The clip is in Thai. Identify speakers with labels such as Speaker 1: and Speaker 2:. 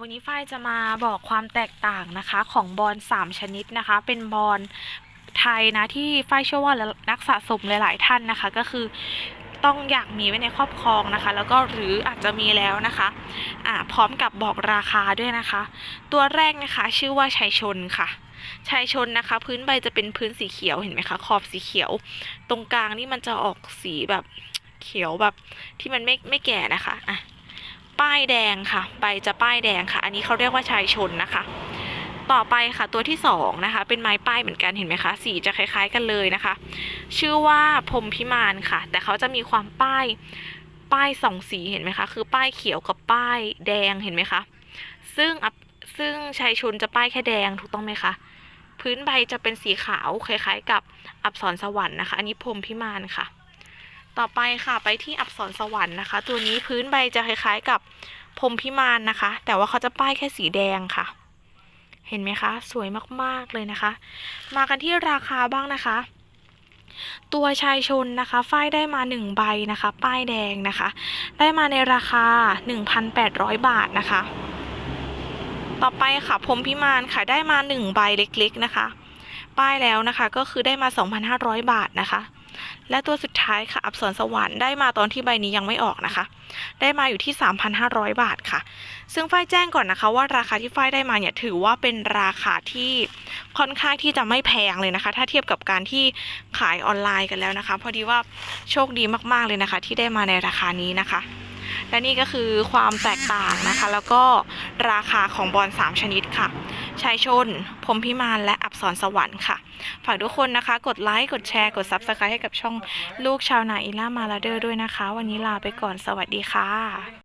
Speaker 1: วันนี้ฝ้ายจะมาบอกความแตกต่างนะคะ ของบอล3 ชนิดนะคะ เป็นบอลไทยนะที่ฝ้ายเชื่อว่านักสะสมหลาย ๆ ท่านนะคะ ก็คือต้องอยากมีไว้ในครอบครองนะคะ แล้วก็หรืออาจจะมีแล้วนะคะอ่าพร้อมกับบอกราคาด้วยนะคะ ตัวแรกนะคะชื่อว่าชัยชนค่ะชัยชนนะคะ พื้นใบจะเป็นพื้นสีเขียวเห็นไหมคะขอบสีเขียว ตรงกลางนี่มันจะออกสีแบบเขียวแบบที่มันไม่ไม่แก่นะคะอะ ป้ายแดงค่ะ ใบจะป้ายแดงค่ะ อันนี้เขาเรียกว่าชายชนนะคะ ต่อไปค่ะตัวที่สองนะคะ เป็นไม้ป้ายเหมือนกันเห็นไหมคะสีจะคล้าย ๆกันเลยนะคะ ชื่อว่าพรมพิมานค่ะ แต่เขาจะมีความป้ายป้ายสองสีเห็นไหมคะ คือป้ายเขียวกับป้ายแดงเห็นไหมคะ ซึ่งซึ่งชายชนจะป้ายแค่แดงถูกต้องไหมคะพื้นใบจะเป็นสีขาวคล้ายๆ กับอับสรสวรรค์นะคะ อันนี้พรมพิมานค่ะ ต่อไปค่ะไปที่อับสรสวรรค์นะคะ ตัวนี้พื้นใบจะคล้ายๆกับพรมพิมานนะคะ แต่ว่าเขาจะป้ายแค่สีแดงค่ะ เห็นไหมคะ สวยมากๆเลยนะคะ มากันที่ราคาบ้างนะคะ ตัวชายชนนะคะฝ้ายได้มาหนึ่งใบนะคะ ป้ายแดงนะคะ ได้มาในราคา 1,800 บาทนะคะ ต่อไปค่ะพรมพิมานค่ะได้มาหนึ่งใบเล็กๆนะคะ ป้ายแล้วนะคะก็คือได้มา 2,500 บาทนะคะ และตัวสุดท้ายค่ะอับสรสวรรค์ได้มาตอนที่ใบนี้ยังไม่ออกนะคะ ได้มาอยู่ที่ 3,500 บาทค่ะ ซึ่งฝ้ายแจ้งก่อนนะคะ ว่าราคาที่ฝ้ายได้มาเนี่ยถือว่าเป็นราคาที่ค่อนข้างที่จะไม่แพงเลยนะคะ ถ้าเทียบกับการที่ขายออนไลน์กันแล้วนะคะ พอดีว่าโชคดีมากๆเลยนะคะ ที่ได้มาในราคานี้นะคะและนี่ก็คือความแตกต่างนะคะ แล้วก็ราคาของบอล3 ชนิดค่ะชายชนพรมพิมานและ อับสรสวรรค์ค่ะ ฝากทุกคนนะคะ กดไลค์ กดแชร์ กดซับสไครต์ให้กับช่องลูกชาวนาอิล่ามาลาเดอร์ด้วยนะคะ วันนี้ลาไปก่อน สวัสดีค่ะ